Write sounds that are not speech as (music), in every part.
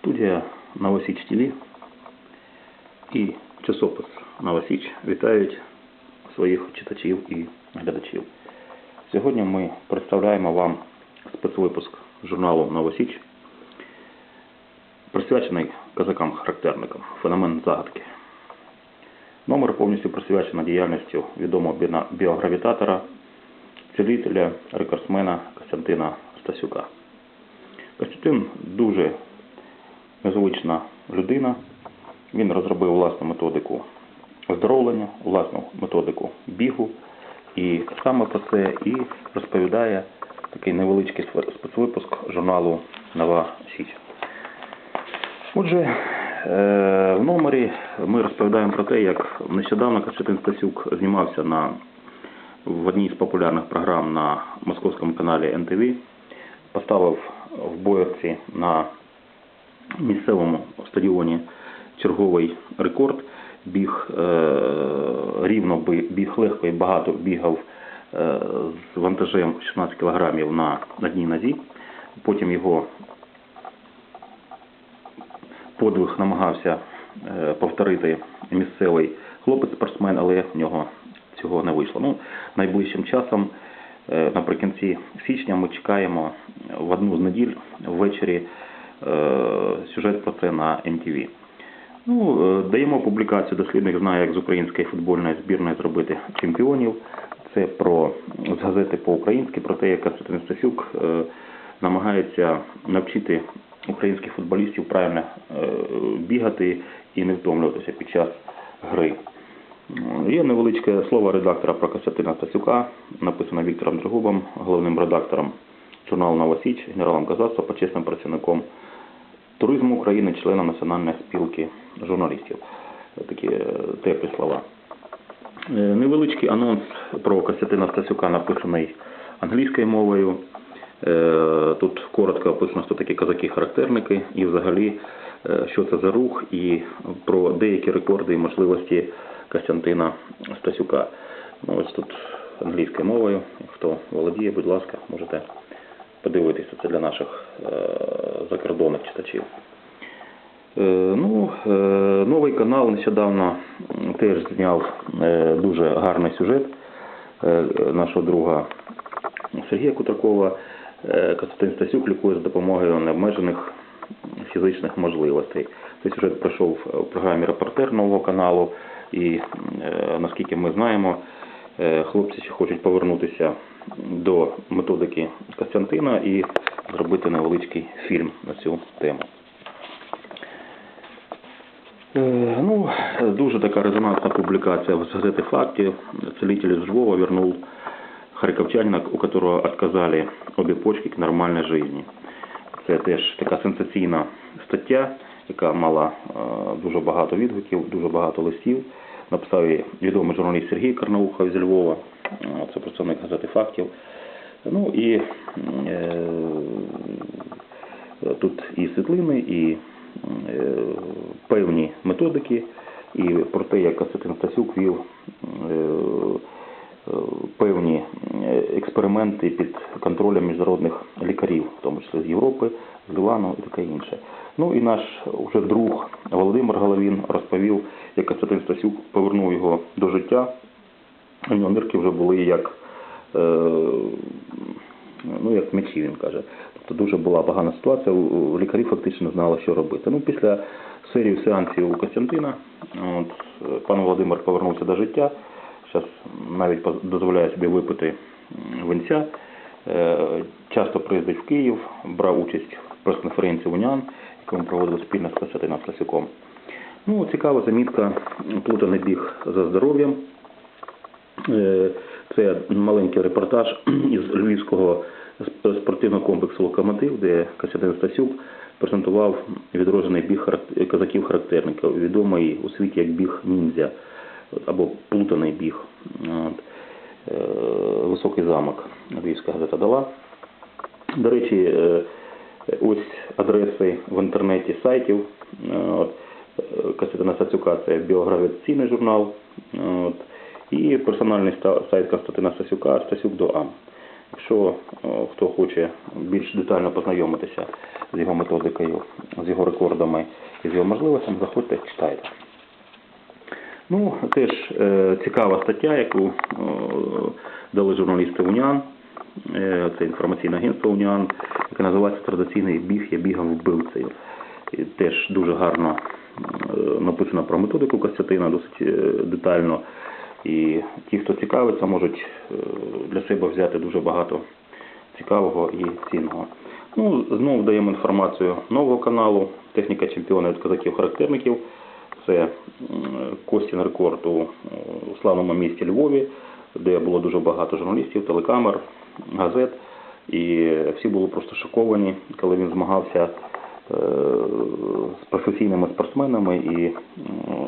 Студія Новосіч ТВ і часопис Новосіч вітають своїх читачів і глядачів. Сьогодні ми представляємо вам спецвипуск журналу Новосіч, присвячений казакам-характерникам Феномен загадки. Номер повністю присвячений діяльністю відомого біогравітатора, цілителя, рекордсмена Костянтина Стасюка. Костянтин дуже незвична людина. Він розробив власну методику оздоровлення, власну методику бігу. І саме про це і розповідає такий невеличкий спецвипуск журналу Нова Січ. Отже, е, в номері ми розповідаємо про те, як нещодавно Костянтин Стасюк знімався на, в одній з популярних програм на московському каналі НТВ, поставив в Боярці на місцевому стадіоні черговий рекорд. Біг е, рівно біг легко і багато бігав е, з вантажем 16 кілограмів на одній нозі. Потім його подвиг намагався е, повторити місцевий хлопець-спортсмен, але в нього цього не вийшло. Ну, найближчим часом, наприкінці січня, ми чекаємо в одну з неділь ввечері сюжет про це на MTV. Ну, е, даємо публікацію дослідник знає, як з української футбольної збірної зробити чемпіонів. Це про з газети по-українськи, про те, як Костянтин Стасюк е, намагається навчити українських футболістів правильно е, бігати і не втомлюватися під час гри. Е, Є невеличке слово редактора про Костянтина Стасюка, написане Віктором Дригубом, головним редактором журналу «Нова Січ», генералом казацтва, почесним працівником туризму України, члена Національної спілки журналістів. Такі е, теплі слова. Е, Невеличкий анонс про Костянтина Стасюка написаний англійською мовою. Е, Тут коротко описано, хто такі казаки-характерники і взагалі, що це за рух, і про деякі рекорди і можливості Костянтина Стасюка. Ну, ось тут англійською мовою. Хто володіє, будь ласка, можете подивитися це для наших закордонних читачів. Е, Ну, е, новий канал нещодавно теж зняв е, дуже гарний сюжет е, нашого друга Сергія Кутракова. Е, Костянтин Стасюк лікує за допомогою необмежених фізичних можливостей. Цей сюжет пройшов в програмі Репортер нового каналу, і е, наскільки ми знаємо, е, хлопці ще хочуть повернутися до методики Костянтина і зробити невеличкий фільм на цю тему. Е, Ну, дуже така резонансна публикация с газеты «Факты». Целитель из Львова вернул харьковчанина, у которого отказали обе почки к нормальной жизни. Це теж така сенсаційна стаття, яка мала е, дуже багато відгуків, дуже багато листів. Написав відомий журналіст Сергій Карнаухов зі Львова. Це представник газети «Фактів». Ну і е, тут і світлини, і е, певні методики, і про те, як Костянтин Стасюк вів е, е, певні експерименти під контролем міжнародних лікарів, в тому числі з Європи, з Ливану і таке інше. Ну і наш уже друг Володимир Головін розповів, як Костянтин Стасюк повернув його до життя. У нього нирки вже були як е, ну, як мечі, він каже. Тобто дуже була погана ситуація, лікарі фактично знали, що робити. Ну, після серії сеансів у Костянтина, от, е, пан Володимир повернувся до життя, зараз навіть дозволяє собі випити м, винця, Е, часто приїздить в Київ, брав участь в прес-конференції УНЯН, яку ми проводили спільно з Костянтином Стасюком. Ну, цікава замітка плутаний біг за здоров'ям. Е, Це маленький репортаж (clears throat) із львівського сп- спортивного комплексу Локомотив, де Костянтин Стасюк презентував відроджений біг харак- казаків-характерників, відомий у світі як біг ніндзя або плутаний біг. Е, Високий замок Львівська газета дала. До речі, е, ось адреси в інтернеті сайтів. Е, Костянтина Стасюка це біографіційний журнал. І персональний сайт Костянтина Стасюка Стасюк до А. Якщо хто хоче більш детально познайомитися з його методикою, з його рекордами і з його можливостями, заходьте, читайте. Ну, теж е, цікава стаття, яку е, дали журналісти Уніан, е, це інформаційне агентство Уніан, яке називається Традиційний біг, я бігав вбивцею. І теж дуже гарно е, написано про методику Костянтина, досить е, детально. І ті, хто цікавиться, можуть е, для себе взяти дуже багато цікавого і цінного. Ну, знову даємо інформацію нового каналу Техніка чемпіона від козаків-характерників. Це Костін рекорд у славному місті Львові, де було дуже багато журналістів, телекамер, газет. І всі були просто шоковані, коли він змагався е, з професійними спортсменами, і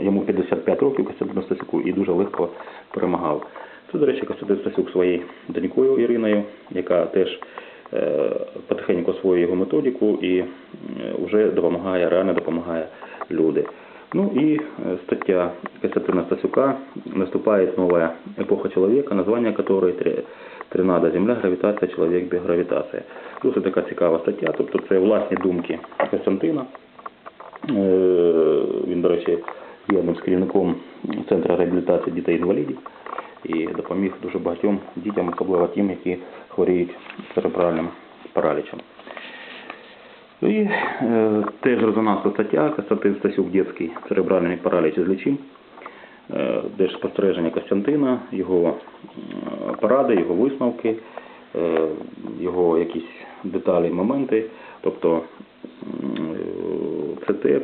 йому 55 років Костянтину Стасюку і дуже легко перемагав. Це, до речі, Костянтин Стасюк своєю донькою Іриною, яка теж е, потихеньку освоює його методику і вже допомагає, реально допомагає люди. Ну и э, статья Константина Стасюка «Наступает новая эпоха человека», название которой «Три- «Тринада. Земля, гравітація, чоловік, біогравітація». Досить така цікава стаття, тобто це власні думки Костянтина. Е, Він, до речі, є одним з керівником Центру реабілітації дітей-інвалідів і допоміг дуже багатьом дітям, особливо тим, які хворіють церебральним паралічем. І е, теж резонансна стаття Костянтин Стасюк, дитячий церебральний параліч злічим. Е, де ж спостереження Костянтина, його е, поради, його висновки, е, його якісь деталі, моменти. Тобто е, це те,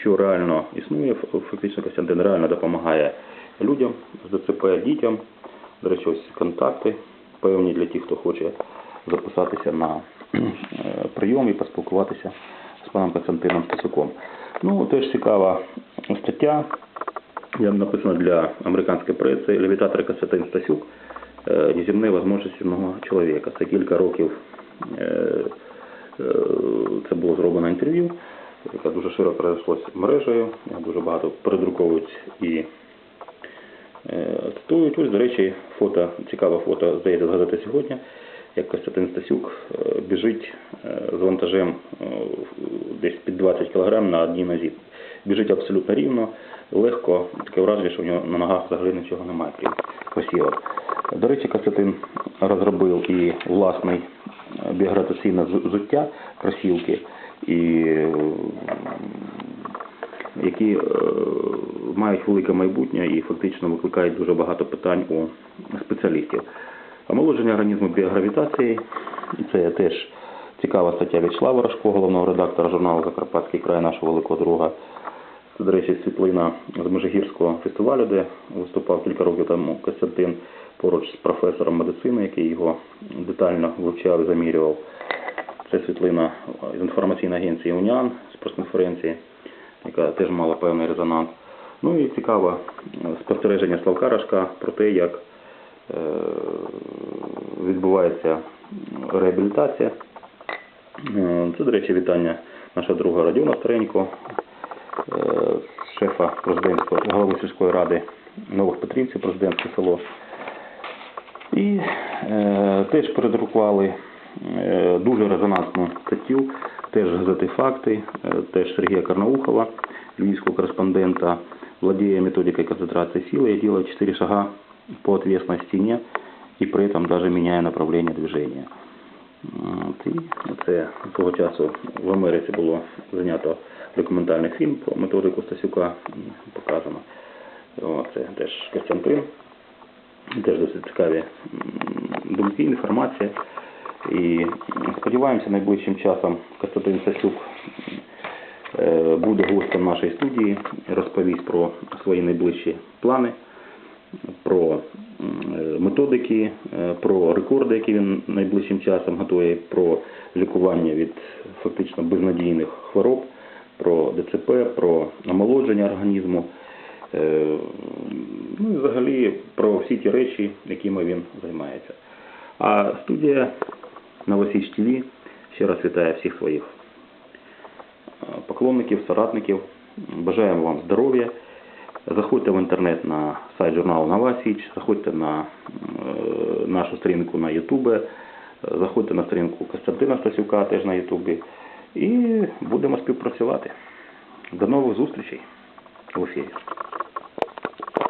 що реально існує, фактично Костянтин реально допомагає людям з ДЦП, дітям. До речі, ось контакти певні для тих, хто хоче записатися на прийом і поспілкуватися з паном Костянтином Стасюком. Ну, теж цікава стаття. Я написано для американської преси «Левітатор Костянтин Стасюк. е, Неземні можливості одного чоловіка. Це кілька років е, е, це було зроблено інтерв'ю, яке дуже широко розійшлося мережею. Дуже багато передруковують і е, цитують. Ось, до речі, фото, цікаве фото, здається, з сьогодні, як Костянтин Стасюк е, біжить е, з вантажем е, десь під 20 кг на одній нозі. Біжить абсолютно рівно, легко, таке враження, що в нього на ногах взагалі нічого немає, крім кросівок. До речі, Костянтин розробив і власний е, взуття, кросівки, і які мають велике майбутнє і фактично викликають дуже багато питань у спеціалістів. Омолодження організму біогравітації, і це теж цікава стаття Вячеслава Рожко, головного редактора журналу Закарпатський край нашого великого друга. Це, до речі, світлина з Межигірського фестивалю, де виступав кілька років тому Костянтин поруч з професором медицини, який його детально вивчав і замірював. Це світлина з інформаційної агенції Уніан з прес-конференції, яка теж мала певний резонанс. Ну і цікаве спостереження Славка Рашка про те, як відбувається реабілітація. Е, Це, до речі, вітання нашого друга Радіона Старенько, е, шефа голови сільської ради Нових Петрівців, президентське село. І е, теж передрукували е, дуже резонансну статтю, теж газети «Факти», е, теж Сергія Карнаухова, львівського кореспондента, владея методикой концентрации силы, я делаю 4 шага по отвесной стене и при этом даже меняя направление движения. От, І це того часу в Америці було знято документальний фільм про методику Стасюка, показано. О, Це теж Костянтин, теж досить цікаві думки, інформація. І сподіваємося, найближчим часом Костянтин Стасюк е, буде гостем нашої студії, розповість про свої найближчі плани, про е, методики, е, про рекорди, які він найближчим часом готує, про лікування від фактично безнадійних хвороб, про ДЦП, про омолодження організму. Е, Ну і взагалі про всі ті речі, якими він займається. А студія Новосіч ТВ ще раз вітає всіх своїх поклонників, соратників. Бажаємо вам здоров'я, Заходьте в інтернет на сайт журналу Нова Січ, заходьте на е, нашу сторінку на Ютубе, заходьте на сторінку Костянтина Стасюка теж на Ютубі і будемо співпрацювати. До нових зустрічей в ефірі.